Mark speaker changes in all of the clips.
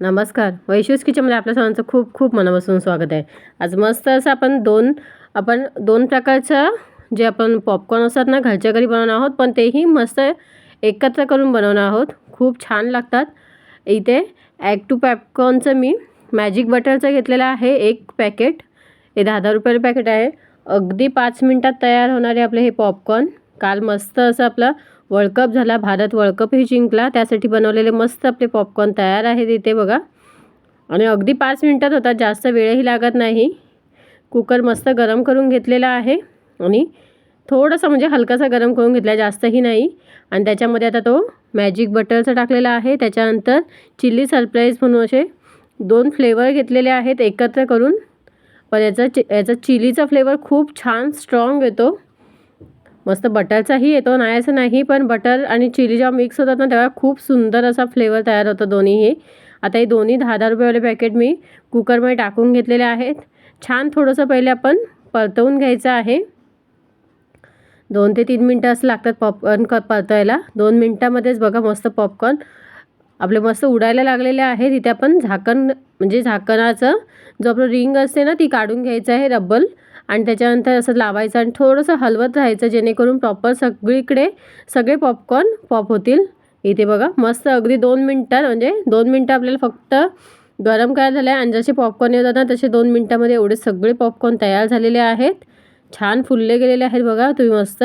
Speaker 1: नमस्कार. वैशूस किचनमध्ये आपल्या सर्वांचं खूप खूप मनापासून स्वागत आहे. आज मस्त असं आपण दोन आपण दोन प्रकारचं जे आपण पॉपकॉर्न असतात ना घरच्या घरी बनवणार आहोत पण तेही मस्त एकत्र करून बनवणार आहोत. खूप छान लागतात. इथे ॲग टू पॉपकॉर्नचं मी मॅजिक बटरचं घेतलेलं आहे एक पॅकेट हे दहा दहा रुपयाचं पॅकेट आहे. अगदी पाच मिनटात तयार होणारे आपले हे पॉपकॉर्न काल मस्त असं आपलं वर्ल्ड कप झाला भारत वर्ल्ड कपही जिंकला. त्यासाठी बनवलेले मस्त आपले पॉपकॉर्न तयार आहेत इथे बघा. आणि अगदी पाच मिनटात होतात जास्त वेळही लागत नाही. कुकर मस्त गरम करून घेतलेला आहे. आणि थोडंसं म्हणजे हलकासा गरम करून घेतला जास्तही नाही. आणि त्याच्यामध्ये आता तो मॅजिक बटरचं टाकलेला आहे. त्याच्यानंतर चिल्ली सरप्राईज म्हणून असे दोन फ्लेवर घेतलेले आहेत एकत्र करून. पण याचा चि याचा चिलीचा फ्लेवर खूप छान स्ट्रॉंग येतो. मस्त बटरचाही येतो नाही असं नाही पण बटर आणि चिली जेव्हा मिक्स होतात ना तेव्हा खूप सुंदर असा फ्लेवर तयार होतो दोन्हीही. आता हे दोन्ही दहा दहा रुपयेवाले पॅकेट मी कुकरमध्ये टाकून घेतलेले आहेत. छान थोडंसं पहिले आपण परतवून घ्यायचं आहे. दोन ते तीन मिनटं असं लागतात पॉपकॉर्न क परतायला. दोन मिनटामध्येच बघा मस्त पॉपकॉर्न आपले मस्त उडायला लागलेले आहेत. तिथे आपण झाकण म्हणजे झाकणाचं जो आपलं रिंग असते ना ती काढून घ्यायचं आहे रब्बल. आणि त्याच्यानंतर असं लावायचं आणि थोडंसं हलवत राहायचं जेणेकरून प्रॉपर सगळीकडे सगळे पॉपकॉर्न पॉप होतील. इथे बघा मस्त अगदी दोन मिनटात म्हणजे दोन मिनटं आपल्याला फक्त गरम करायला झालं आहे आणि जसे पॉपकॉर्न येतात ना तसे दोन मिनटामध्ये एवढे सगळे पॉपकॉर्न तयार झालेले आहेत. छान फुलले गेलेले आहेत बघा तुम्ही मस्त.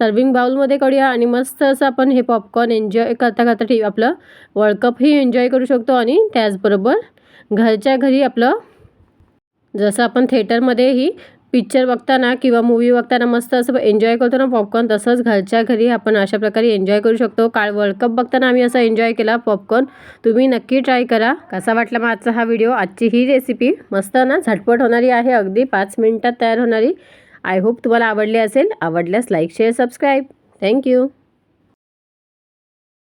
Speaker 1: सर्विंग बाउलमध्ये करूया आणि मस्त असं आपण हे पॉपकॉर्न एन्जॉय करता करता ठीक आपलं वर्ल्ड कपही एन्जॉय करू शकतो आणि त्याचबरोबर घरच्या घरी आपलं जसं आपण थिएटरमध्येही पिक्चर बघताना किंवा मूवी बघताना मस्त असं एन्जॉय करतो ना पॉपकॉर्न तसंच घरच्या घरी आपण अशा प्रकारे एन्जॉय करू शकतो. काल वर्ल्ड कप बघताना आम्ही असा एन्जॉय केला पॉपकॉर्न तुम्ही नक्की ट्राय करा. कसा वाटला मग आजचा हा व्हिडिओ आजची ही रेसिपी मस्त ना झटपट होणारी आहे अगदी. पाच मिनटात तयार होणारी. आय होप तुम्हाला आवडली असेल. आवडल्यास लाईक शेअर सबस्क्राईब थँक्यू